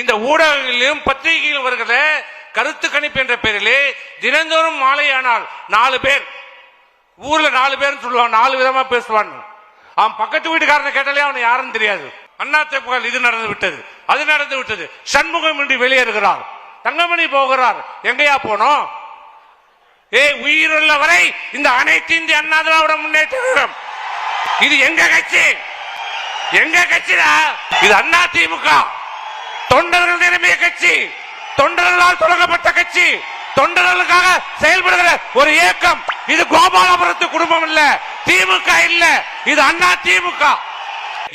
இந்த ஊடகங்களிலும் பத்திரிகையிலும் வருகிற கருத்து கணிப்பு என்ற பெயரிலே தினந்தோறும் மாலையானால் நாலு பேர். ஊர்ல நாலு பேர் சொல்லுவான் நாலு விதமா பேசுவான் அவன் பக்கத்து வீட்டுக்காரனை கேட்டாலே அவனை யாருன்னு தெரியாது. அண்ணா திமுக இது நடந்து விட்டது அது நடந்து விட்டது. சண்முகம் இன்றி வெளியேறுகிறார். தங்கமணி போகிறார். எங்கேயா போனோம்? ஏ உயிருள்ள வரை இந்த அனைத்து இந்திய அண்ணா திராவிட முன்னேற்ற இது எங்க கட்சி? எங்க கட்சிடா? இது அண்ணா திமுக. தொண்டர்கள் நிரம்பிய கட்சி தொண்டர்களால் தொடங்கப்பட்ட கட்சி தொண்டர்களுக்காக செயல்படுகிற ஒரு இயக்கம். இது கோபாலபுரத்து குடும்பம் இல்ல திமுக இல்ல இது அண்ணா திமுக.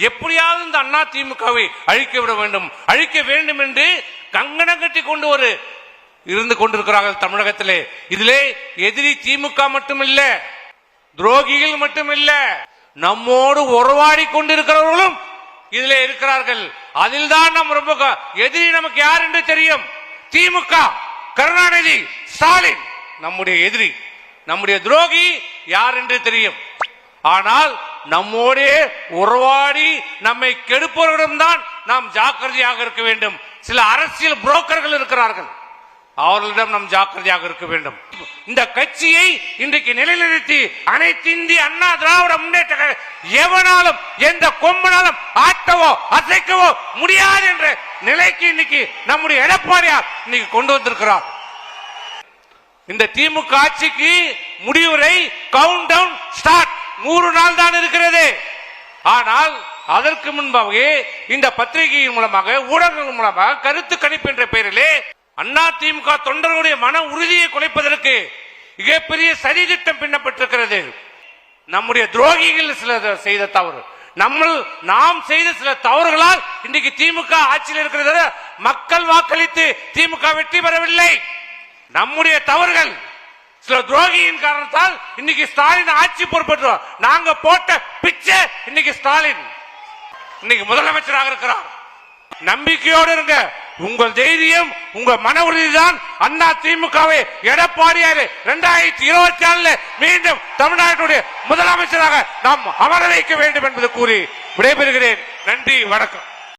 எப்படியாவது இந்த அண்ணா திமுகவை அழிக்க விட வேண்டும். அழிக்க வேண்டும் என்று கங்கணம் கட்டி கொண்டு ஒரு இருந்து கொண்டிருக்கிறார்கள் தமிழகத்திலே. இதிலே எதிரி திமுக மட்டுமில்ல துரோகிகள் மட்டுமில்ல நம்மோடு உறவாடி கொண்டிருக்கிறவர்களும் இதிலே இருக்கிறார்கள். அதில் தான் நம் ரொம்ப எதிரி நமக்கு யார் என்று தெரியும்? திமுக கருணாநிதி ஸ்டாலின். நம்முடைய எதிரி நம்முடைய துரோகி யார் என்று தெரியும். ஆனால் நம்மோடே உறவாடி நம்மை கெடுப்பவர்களிடம் தான் நாம் ஜாக்கிரதையாக இருக்க வேண்டும். சில அரசியல் புரோக்கர்கள் இருக்கிறார்கள். அவர்களிடம் நாம் ஜாக்கிரதையாக இருக்க வேண்டும். இந்த கட்சியை இன்றைக்கு நிலைநிறுத்தி அனைத்து இந்திய அண்ணா திராவிட முன்னேற்ற எவனாலும் எந்த கொம்பனாலும் ஆட்டவோ அசைக்கவோ முடியாது என்ற நிலைக்கு இன்னைக்கு நம்முடைய எடப்பாடியார் இன்னைக்கு கொண்டு வந்திருக்கிறார். இந்த திமுக ஆட்சிக்கு முடிவுரை கவுண்ட் டவுன் ஸ்டார்ட் நூறு நாள் தான் இருக்கிறது. ஆனால் அதற்கு முன்பாகவே இந்த பத்திரிகையின் மூலமாக ஊடகங்கள் மூலமாக கருத்து கணிப்பு என்ற பெயரிலே அண்ணா திமுக தொண்டர்களுடைய மன உறுதியை குலைப்பதற்கு மிகப்பெரிய சரி திட்டம் பின்னப்பட்டிருக்கிறது. நம்முடைய துரோகிகள் சில செய்த தவறு. நம்ம நாம் செய்த சில தவறுகளால் இன்றைக்கு திமுக ஆட்சியில் இருக்கிறது மக்கள் வாக்களித்து திமுக வெற்றி பெறவில்லை. நம்முடைய தவறுகள் சில துரோகியின் காரணத்தால் இன்னைக்கு ஸ்டாலின் ஆட்சி பொறுப்பேற்றோம் நாங்க போட்ட பிச்சை இன்னைக்கு ஸ்டாலின். இன்னைக்கு முதலமைச்சராக இருக்கிறார். நம்பிக்கையோடு இருங்க. உங்கள் தைரியம் உங்க மன உறுதிதான் அண்ணா திமுகவை எடப்பாடியார் இரண்டாயிரத்தி இருபத்தி ஆறுல மீண்டும் தமிழ்நாட்டுடைய முதலமைச்சராக நாம் அமர வைக்க வேண்டும் என்பது கூறி விடைபெறுகிறேன். நன்றி வணக்கம்.